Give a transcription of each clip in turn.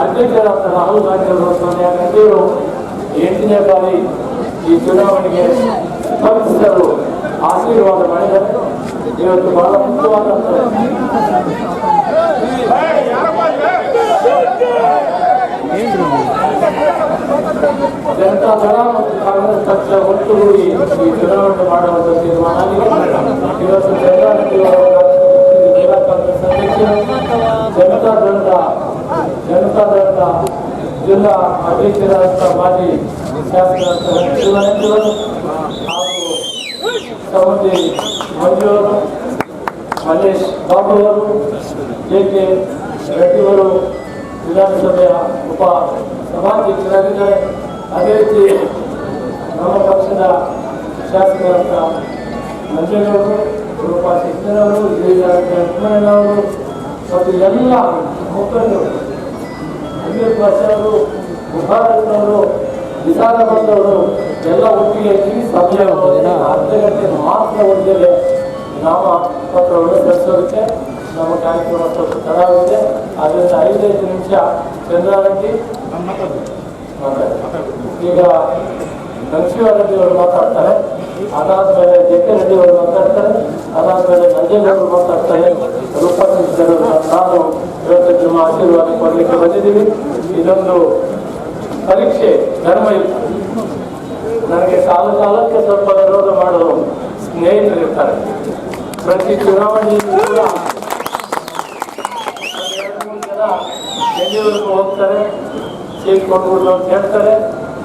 ಅಧ್ಯಕ್ಷರಾದ ರಾಹುಲ್ ಗಾಂಧಿ ಅವರು ಸೋನಿಯಾ ಎಂಟನೇ ಬಾರಿ ಈ ಚುನಾವಣೆಗೆ ಸ್ಪರ್ಧಿಸಲು ಆಶೀರ್ವಾದ ಮಾಡಿದ್ದಾರೆ ಇವತ್ತು ಬಹಳ ಮುಖ್ಯವಾದ ಜನತಾ ದಳ ಮತ್ತು ಕಾಂಗ್ರೆಸ್ ಪಕ್ಷ ಒಟ್ಟುಗೂಡಿ ಈ ಚುನಾವಣೆ ಮಾಡುವಂತ ತೀರ್ಮಾನ ಇವತ್ತು ಜನತಾದಳದ ಜಿಲ್ಲಾ ಅಧ್ಯಕ್ಷರಾದ ಮಾಜಿ ಶಾಸಕರಾದ ಶಿವಾನಂದವರು ಹಾಗೂ ಸಹೋದರಿ ಮಂಜು ಅವರು, ಮಲ್ಲೇಶ್ ಬಾಬು ಅವರು ಜೆ ಕೆ ರೆಡ್ಡಿ ಅವರು ವಿಧಾನಸಭೆಯ ಉಪ ಸಭಾಧ್ಯಕ್ಷರಾಗಿದ್ದಾರೆ. ಅದೇ ರೀತಿ ನಮ್ಮ ಪಕ್ಷದ ಶಾಸಕರಾದ ಮಂಜೇಗೌಡರು ರೂಪಾ ಸಿದ್ದರವರು ಅವರು, ಮತ್ತು ಎಲ್ಲ ಮುಖಂಡರು ಅಮೀರ್ ಭಾಷೆಯವರು ಬುಖಾರವರು ವಿಚಾರ ಬಂದವರು ಎಲ್ಲ ಒಟ್ಟಿಗೆ ಸಮಯ ಅರ್ಧ ಗಂಟೆ ಮಾತ್ರ ಒಂದೇ ನಾಮ ಪತ್ರವನ್ನು ಸಲ್ಲಿಸೋದಕ್ಕೆ, ನಮ್ಮ ಕಾರ್ಯಕ್ರಮ ಸ್ವಲ್ಪ ತಡವಾಗಿದೆ ಅದರಿಂದ ಐದೈದು ನಿಮಿಷ ಚಂದ್ರಾರೆಡ್ಡಿ ಈಗ ನರಸಿಂಹಾರೆಡ್ಡಿ ಅವರು ಮಾತಾಡ್ತಾರೆ. ಅದಾದ್ಮೇಲೆ ಜೆ ಕೆ ರೆಡ್ಡಿ ಅವರು ಮಾತಾಡ್ತಾರೆ. ಅದಾದ್ಮೇಲೆ ನಂಜೇಗೌಡರು ಮಾತಾಡ್ತಾರೆ. ರೂಪಾ ನಾನು ನಿಮ್ಮ ಆಶೀರ್ವಾದ ಕೊಡಲಿಕ್ಕೆ ಬಂದಿದ್ದೀವಿ. ಇದೊಂದು ಪರೀಕ್ಷೆ, ಧರ್ಮಯುಕ್ತ. ನನಗೆ ಕಾಲ ಕಾಲಕ್ಕೆ ಸ್ವಲ್ಪ ವಿರೋಧ ಮಾಡಲು ಸ್ನೇಹಿತರಿರ್ತಾರೆ ಪ್ರತಿ ಚುನಾವಣೆಯಲ್ಲೂ ಬೆಂಗಳೂರಿಗೆ ಹೋಗ್ತಾರೆ, ಸೀಟ್ ಕೊಟ್ಬಿಟ್ಟು ಅಂತ ಹೇಳ್ತಾರೆ.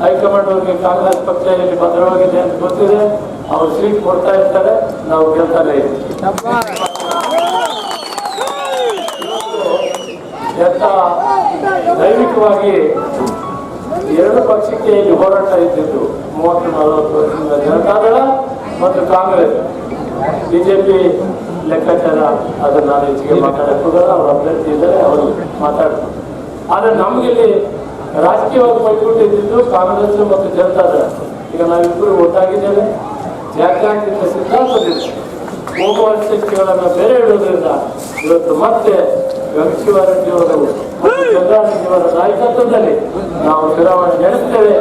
ಹೈಕಮಾಂಡ್ ಅವರಿಗೆ ಕಾಂಗ್ರೆಸ್ ಪಕ್ಷ ಇಲ್ಲಿ ಭದ್ರವಾಗಿದೆ ಅಂತ ಗೊತ್ತಿದೆ. ಅವ್ರು ಸೀಟ್ ಕೊಡ್ತಾ ಇರ್ತಾರೆ, ನಾವು ಗೆಲ್ತಾನೆ ಇರ್ತೀವಿ ಎಂತ ದೈವಿಕವಾಗಿ ಎರಡು ಪಕ್ಷಕ್ಕೆ ಇಲ್ಲಿ ಹೋರಾಟ ಇದ್ದಿದ್ದು ಮೂವತ್ತು ನಲವತ್ತು ವರ್ಷದಿಂದ ಜನತಾದಳ ಮತ್ತು ಕಾಂಗ್ರೆಸ್. ಬಿಜೆಪಿ ಲೆಕ್ಕಾಚಾರ, ಅದನ್ನು ನಾನು ಹೆಚ್ಚಿಗೆ ಮಾತಾಡಕ್ಕೆ ಹೋಗಲ್ಲ, ಅವ್ರ ಅಭ್ಯರ್ಥಿ ಇದ್ದಾರೆ, ಅವರು ಮಾತಾಡ್ತಾರೆ. ಆದರೆ ನಮಗಿಲ್ಲಿ ರಾಜಕೀಯವಾಗಿ ಪೈಪೋಟಿದ್ದು ಕಾಂಗ್ರೆಸ್ ಮತ್ತು ಜನತಾದಳ. ಈಗ ನಾವಿಬ್ಬರು ಒಟ್ಟಾಗಿದ್ದೇವೆ. ಜಾತ್ಯತೀತ ಸಿದ್ಧಾಂತದಿಂದ ಹೋಗುವ ಶಕ್ತಿಗಳನ್ನು ಬೇರೆ ಇಡುವುದರಿಂದ ಇವತ್ತು ಮತ್ತೆ ವೆಂಕಟೇಶ್ವರರೆಡ್ಡಿ ಅವರು ಪ್ರಧಾನಿಯವರ ನಾಯಕತ್ವದಲ್ಲಿ ನಾವು ಚುನಾವಣೆ ನಡೆಸ್ತೇವೆ.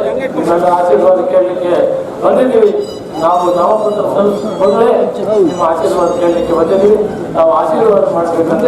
ನನ್ನ ಆಶೀರ್ವಾದ ಕೇಳಲಿಕ್ಕೆ ಬಂದಿದ್ದೀವಿ. ನಾವು ನಾಮಪತ್ರ ಸಲ್ಲಿಸಿದ ಮೊದಲೇ ನಿಮ್ಮ ಆಶೀರ್ವಾದ ಕೇಳಲಿಕ್ಕೆ ಬಂದಿದ್ದೀವಿ. ನಾವು ಆಶೀರ್ವಾದ ಮಾಡಬೇಕಂತ.